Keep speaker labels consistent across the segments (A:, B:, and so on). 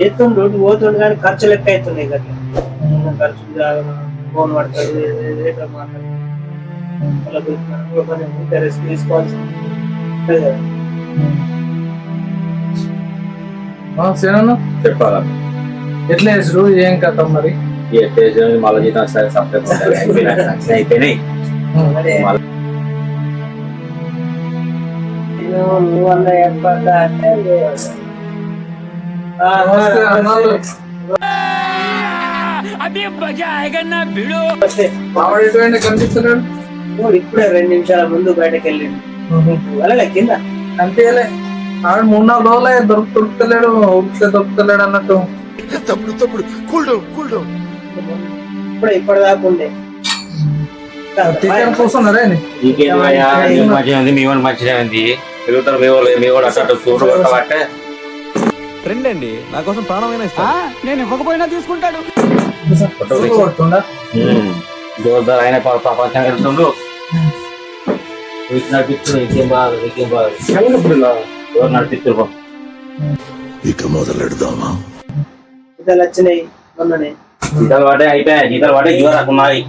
A: చేస్తుండు పోతుండు కానీ ఖర్చులు ఎక్కువ అవుతున్నాయి కదా ఖర్చులు జాగ్రత్త, ఫోన్ పడుతుంది రేట్లో మాట్లాడుతుంది వాళ్ళ గురించి మనం కూడా కొంచెం రిస్క్ తీసుకోవాల్సి ఉంటుంది కదా.
B: సేనన్న?
C: చెప్పాలా?
B: ఎట్లా వేసుడు ఏం కథ మరి?
C: మళ్ళీ జీతం సరే
A: నువ్వు నువ్వు అన్న ఏర్పడ్డా అంటే
B: కనిపిస్తున్నాడు?
A: ఇప్పుడే రెండు నిమిషాల ముందు బయటకు వెళ్ళిండు కింద?
B: ఆవిడ మూడు నాలుగు రోజులే దొరుకు దొరుకుతలేడు ఉరికితే దొరుకుతలేడు అన్నట్టు.
D: తమ్ముడు తమ్ముడు కూల్ డౌన్ కూల్ డౌన్.
A: ఇప్పుడే ఇప్పటిదాకా ఉండే.
B: టీచర్ కూర్చున్నారే
C: నీకు మంచిగా ఉంది మీ వాడు మంచిగా ఉంది. తిరుగుతారు మీ వాళ్ళు మీ వాడు అట్లా చూడు కొట్టబట్టే
E: ఫ్రెండ్ అండి నా కోసం ప్రాణమైన నేను ఇవ్వకపోయినా తీసుకుంటాడు.
C: జోర్దార్ ఆయన ప- ప్రపంచం వెళ్తుండు వీటి నడిపిస్తుంది ఇంకేం బాగా ఇంకేం బాగా ఎవరు నడిపిస్తారు
D: ఇక మొదలెడదామా?
A: జీతాలు వచ్చినాయి మొన్ననే.
C: జీతాలు పడే అయిపోయాయి. జీతాలు పడే ఇవ్వరకు ఉన్నాయి.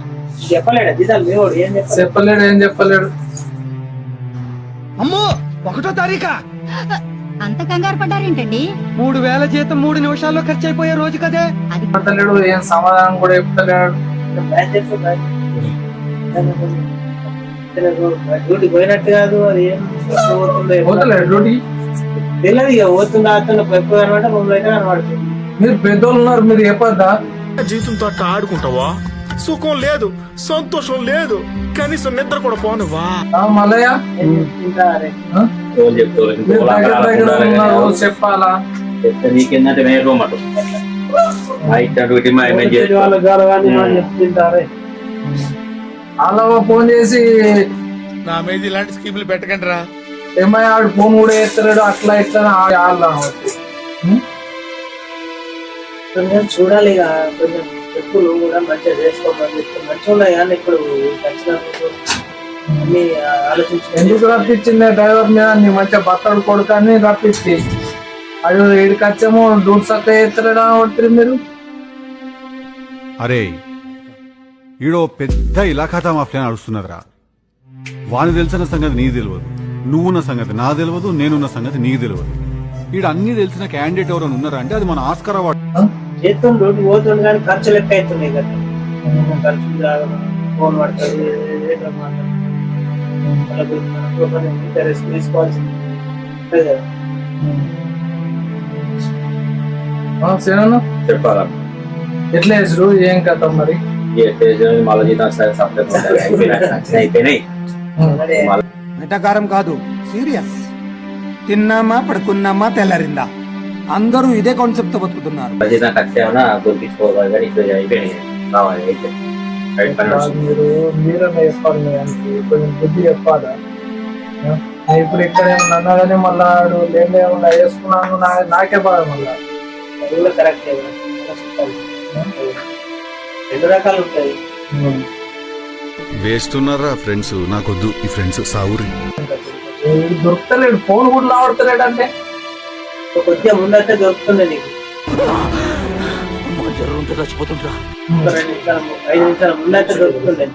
A: చెప్పలేడా జీతాలు ఏం చెప్పాలి?
B: చెప్పలేడు ఏం చెప్పలేడు.
E: అమ్మో ఒకటో తారీఖా.
F: అంత కంగారు పడ్డారేంటండి?
E: మూడు వేల జీతం మూడు నిమిషాల్లో ఖర్చు అయిపోయే రోజు కదే.
B: ఏం సమాధానం కూడా చెప్తలేడు
A: డ్యూటీ పోయినట్టు కాదు అది ఏం ఎప్పుడు పోతుందో ఎప్పుడు
B: పోతలేడు డ్యూటీ?
A: తెలియదు ఇక పోతుందా ఆడుతుందా ఎప్పుడు కనబడ్డా మమ్మల్ని అయితే కనబడుతుంది.
B: మీరు పెద్దోళ్ళు ఉన్నారు మీరు చెప్పొద్దా?
D: జీవితంతో అట్లా ఆడుకుంటావా? సుఖం లేదు సంతోషం లేదు కనీసం నిద్ర కూడా పోనువా
B: ఆ, మల్లయ్య
A: ఇంకా అరే
B: ఆ?
C: ఎవరు చెప్తారు
B: మీరు
C: ఇంకో
B: దగ్గర దగ్గర ఉన్నారు
C: చెప్తే
B: చెప్పాలా?
C: నీకేందంటే ఇట్లాంటి
A: చెప్తుంటారే.
B: అలా ఫోన్ చేసి
D: నా మీద ఇలాంటి స్కీములు పెట్టకండి రా
B: ఏమై ఆడు ఫోన్ కూడా ఎత్తలేడు అట్లా ఇట్లా అని ఆ- వాళ్ళ
A: కొంచెం చూడాలి ఇక కొంచెం నువ్వు కూడా మంచిగా చేసుకోమని చెప్తే మంచిగా ఉన్నాయి కానీ ఇప్పుడు ఖచ్చితంగా
B: ఎందుకు రప్పించింది డ్రైవర్ మీద నీ మంచిగా బత్తడు కొడుకని రప్పించి అది ఇడికి వచ్చేమో సక్క ఎత్తలేడా ఉంటుంది మీరు
G: అరే ఈడో పెద్ద ఇలాఖాతా మాఫియా నడుస్తున్నదిరా వాని తెలిసిన సంగతి నీకు తెలియదు నువ్వున్న సంగతి నా తెలియదు నేనున్న సంగతి నీకు తెలియదు ఈడ అన్ని తెలిసిన క్యాండిడేట్ ఎవరైనా ఉన్నారా అంటే అది మన ఆస్కార్ అవార్డు
A: చేస్తుండు పోతుండు కానీ ఖర్చులు ఎక్కువ అవుతున్నాయి కదా జాగ్రత్త, ఫోన్ పడుతుంది వాళ్ళ గురించి మనం కూడా కొంచెం రిస్క్ తీసుకోవాల్సి ఉంటుంది కదా.
B: సేనన్న?
C: చెప్పాలా?
B: ఎట్లా వేసుడు ఏం కథ మరి?
E: వెటకారం కాదు సీరియస్. తిన్నామా పడుకున్నామా తెల్లారిందా? అందరూ ఇదే కాన్సెప్ట్తో బతుకుతున్నారు.
B: మీరు మీరన్నా చెప్పాలి ఆయనకి. కొంచెం బుద్ధి చెప్పాలా. ఇప్పుడు ఇక్కడ ఏమన్నా అన్నా కానీ మళ్ళా ఆడు లేని ఏమన్నా వేసుకున్నాను నా- నాకే బాధ మళ్ళా.
A: అది కూడా కరెక్ట్ రెండు రకాలు ఉంటాయి.
G: వేస్ట్ ఉన్నారా ఫ్రెండ్స్? నాకొద్దు. ఈ ఫ్రెండ్స్ సావురి.
B: దొరుకుతలేడు. ఫోన్ కూడా లావడతలేడు అంటే
A: కొద్దిగా ముందైతే దొరుకుతుండే నీకు. ఒక రెండు నిమిషాలు ఐదు నిమిషాల ముందైతే దొరుకుతుండే.